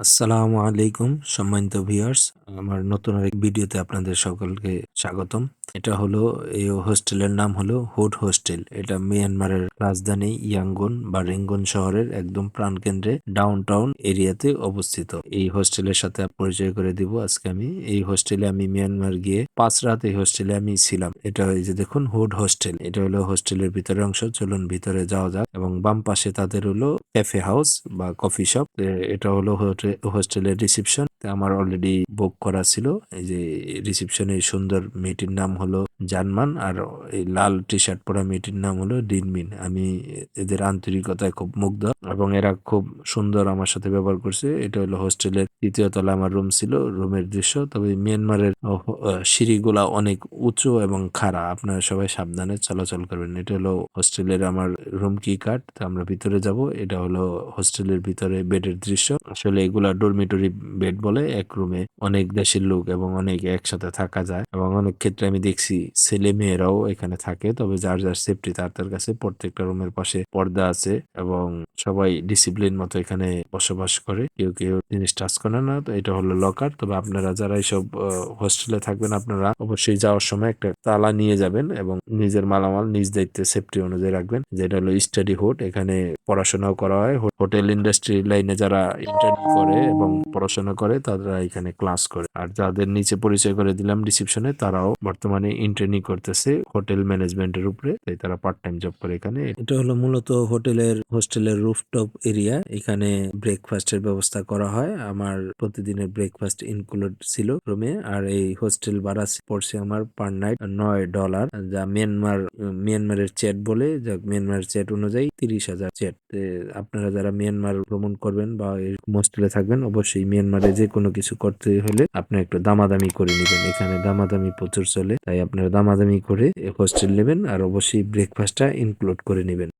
আসসালামু আলাইকুম সম্মানিত ভিউয়ার্স, আমার নতুন আরেক ভিডিওতে আপনাদের সকলকে স্বাগতম। এটা হলো, এই হোস্টেলের নাম হলো হুড হোস্টেল। এটা মিয়ানমারের রাজধানী ইয়াঙ্গুন বা রেঙ্গুন শহরের একদম প্রাণকেন্দ্রে ডাউন টাউন এরিয়াতে অবস্থিত। এই হোস্টেলের সাথে পরিচয় করে দিব। আজকে আমি, এই হোস্টেলে আমি মিয়ানমার গিয়ে পাঁচ রাত এই হোস্টেলে আমি ছিলাম। এটা এই যে দেখুন, হুড হোস্টেল। এটা হলো হোস্টেলের ভিতরের অংশ। চলুন ভিতরে যাওয়া যাক। এবং বাম পাশে তাদের হলো ক্যাফে হাউস বা কফি শপ এটা হলো হোস্টেলের রিসিপশন আমার অলরেডি বুক করা ছিল। এই যে রিসিপশনে সুন্দর মেয়েটির নাম হলো জানমান আর এই লাল টি শার্ট পরা মেয়েটির নাম হলো ডিনমিন আমি এদের আন্তরিকতায় খুব মুগ্ধ এবং এরা খুব সুন্দর আমার সাথে ব্যবহার করছে। এটা হলো হোস্টেলের তৃতীয় তলা আমার রুম ছিল, রুমের দৃশ্য। তবে মিয়ানমারের সিঁড়িগুলা অনেক উঁচু এবং খাড়া। আপনারা সবাই সাবধানে চলাচল করবেন। এটা হলো হোস্টেলের আমার রুম কি কার্ড তো আমরা ভিতরে যাব। এটা হলো হোস্টেলের ভিতরে বেডের দৃশ্য। আসলে এগুলা ডরমিটরি বেড বলে এক রুমে অনেক দেশের লোক এবং অনেক একসাথে থাকা যায় এবং অনেক ক্ষেত্রে আমি দেখছি ছেলে মেয়েরাও এখানে থাকে। তবে যার যার সেফটি তার তার কাছে প্রত্যেকটা রুমের পাশে পর্দা আছে এবং সবাই ডিসিপ্লিন মতো এখানে বসবাস করে। কেউ কেউ জিনিস টাচ করে না, তো এটা হলো লকার তবে আপনারা যারা এইসব হোস্টেলে থাকবেন আপনারা অবশ্যই যাওয়ার সময় একটা তালা নিয়ে যাবেন এবং নিজের মালামাল নিজ দায়িত্বে সেফটি অনুযায়ী রাখবেন। যেটা হলো স্টাডি হোট এখানে পড়াশোনাও করা হয়। হোটেল ইন্ডাস্ট্রি লাইনে যারা ইন্টারভিউ করে এবং পড়াশোনা করে, তারা এখানে ক্লাস করে। আর যাদের নিচে পরিচয় করে দিলাম রিসিপশনে তারাও বর্তমানে ইন্টার্নি করতেছে হোটেল ম্যানেজমেন্টের উপরে। তাই তারা পার্ট টাইম জব করে এখানে। এটা হলো মূলত হোটেলের, হোস্টেলের রুফটপ এরিয়া এখানে ব্রেকফাস্টের ব্যবস্থা করা হয়। আমার প্রতিদিনের ব্রেকফাস্ট ইনক্লুড ছিল রুমে আর এই হোস্টেল ভাড়া পড়ছে আমার পার নাইট নয় ডলার যা মিয়ানমার মিয়ানমারের চ্যাট বলে। যা মিয়ানমার চ্যাট অনুযায়ী তিরিশ হাজার চ্যাট আপনারা যারা মিয়ানমার ভ্রমণ করবেন বা মস্টেলে থাকবেন, অবশ্যই মিয়ানমারে যে কোনো কিছু করতে হলে আপনি একটু দামাদামি করে নেবেন। এখানে দামাদামি প্রচুর চলে, তাই আপনারা দামাদামি করে হোস্টেল নেবেন আর অবশ্যই ব্রেকফাস্টটা ইনক্লুড করে নেবেন।